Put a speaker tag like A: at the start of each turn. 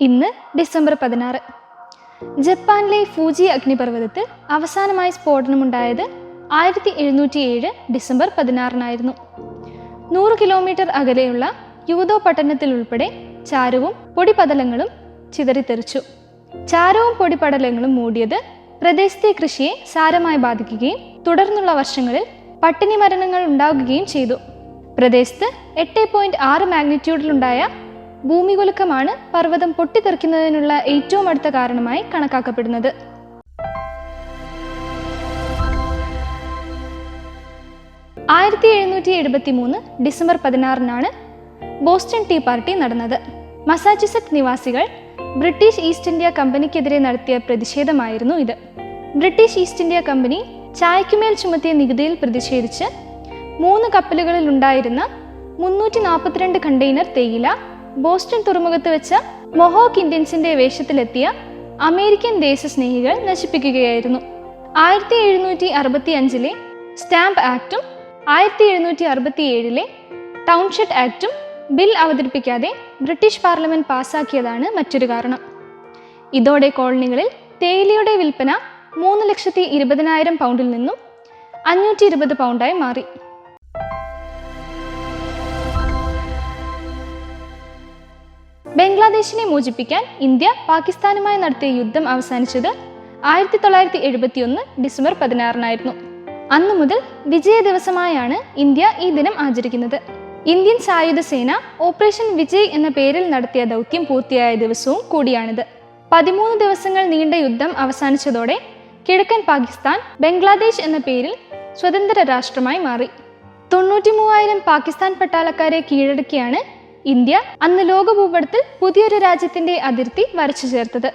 A: ഇന്ന് ഡിസംബർ പതിനാറ്. ജപ്പാനിലെ ഫൂജി അഗ്നിപർവതത്തിൽ അവസാനമായി സ്ഫോടനമുണ്ടായത് ആയിരത്തി എഴുന്നൂറ്റി ഏഴ് ഡിസംബർ പതിനാറിനായിരുന്നു. നൂറ് കിലോമീറ്റർ അകലെയുള്ള യൂതോ പട്ടണത്തിൽ ഉൾപ്പെടെ ചാരവും പൊടിപടലങ്ങളും ചിതറിത്തെറിച്ചു. ചാരവും പൊടിപടലങ്ങളും മൂടിയത് പ്രദേശത്തെ കൃഷിയെ സാരമായി ബാധിക്കുകയും തുടർന്നുള്ള വർഷങ്ങളിൽ പട്ടിണി മരണങ്ങൾ ഉണ്ടാകുകയും ചെയ്തു. പ്രദേശത്ത് എട്ട് പോയിന്റ് ആറ് മാഗ്നിറ്റ്യൂഡിലുണ്ടായ ഭൂമികുലുക്കമാണ് പർവതം പൊട്ടിത്തെറിക്കുന്നതിനുള്ള ഏറ്റവും അടുത്ത കാരണമായി കണക്കാക്കപ്പെടുന്നത്. ആയിരത്തി എഴുന്നൂറ്റി എഴുപത്തി മൂന്ന് ഡിസംബർ പതിനാറിനാണ് ബോസ്റ്റൺ ടീ പാർട്ടി നടന്നത്. മസാച്യുസെറ്റ് നിവാസികൾ ബ്രിട്ടീഷ് ഈസ്റ്റ് ഇന്ത്യ കമ്പനിക്കെതിരെ നടത്തിയ പ്രതിഷേധമായിരുന്നു ഇത്. ബ്രിട്ടീഷ് ഈസ്റ്റ് ഇന്ത്യ കമ്പനി ചായക്കുമേൽ ചുമത്തിയ നികുതിയിൽ പ്രതിഷേധിച്ച് മൂന്ന് കപ്പലുകളിൽ ഉണ്ടായിരുന്ന മുന്നൂറ്റി നാൽപ്പത്തിരണ്ട് കണ്ടെയ്നർ തേയില ബോസ്റ്റൺ തുറമുഖത്ത് വെച്ച മൊഹോക്ക് ഇന്ത്യൻസിന്റെ വേഷത്തിലെത്തിയ അമേരിക്കൻ ദേശസ്നേഹികൾ നശിപ്പിക്കുകയായിരുന്നു. ആയിരത്തി എഴുന്നൂറ്റി അറുപത്തി അഞ്ചിലെ സ്റ്റാമ്പ് ആക്ടും ആയിരത്തി എഴുന്നൂറ്റി അറുപത്തി ഏഴിലെ ടൗൺഷിപ്പ് ആക്ടും ബിൽ അവതരിപ്പിക്കാതെ ബ്രിട്ടീഷ് പാർലമെന്റ് പാസാക്കിയതാണ് മറ്റൊരു കാരണം. ഇതോടെ കോളനികളിൽ തേയിലയുടെ വിൽപ്പന മൂന്ന് ലക്ഷത്തി ഇരുപതിനായിരം പൗണ്ടിൽ നിന്നും അഞ്ഞൂറ്റി ഇരുപത് പൗണ്ടായി മാറി. ബംഗ്ലാദേശിനെ മോചിപ്പിക്കാൻ ഇന്ത്യ പാകിസ്ഥാനുമായി നടത്തിയ യുദ്ധം അവസാനിച്ചത് ആയിരത്തി തൊള്ളായിരത്തി എഴുപത്തിയൊന്ന് ഡിസംബർ പതിനാറിനായിരുന്നു. അന്നു മുതൽ വിജയ ദിവസമായാണ് ഇന്ത്യ ഈ ദിനം ആചരിക്കുന്നത്. ഇന്ത്യൻ സായുധ സേന ഓപ്പറേഷൻ വിജയ് എന്ന പേരിൽ നടത്തിയ ദൗത്യം പൂർത്തിയായ ദിവസവും കൂടിയാണിത്. പതിമൂന്ന് ദിവസങ്ങൾ നീണ്ട യുദ്ധം അവസാനിച്ചതോടെ കിഴക്കൻ പാകിസ്ഥാൻ ബംഗ്ലാദേശ് എന്ന പേരിൽ സ്വതന്ത്ര രാഷ്ട്രമായി മാറി. തൊണ്ണൂറ്റി മൂവായിരം പാകിസ്ഥാൻ പട്ടാളക്കാരെ കീഴടക്കിയാണ് ഇന്ത്യ അന്ന് ലോക ഭൂപടത്തിൽ പുതിയൊരു രാജ്യത്തിന്റെ അതിർത്തി വരച്ചു ചേർത്തത്.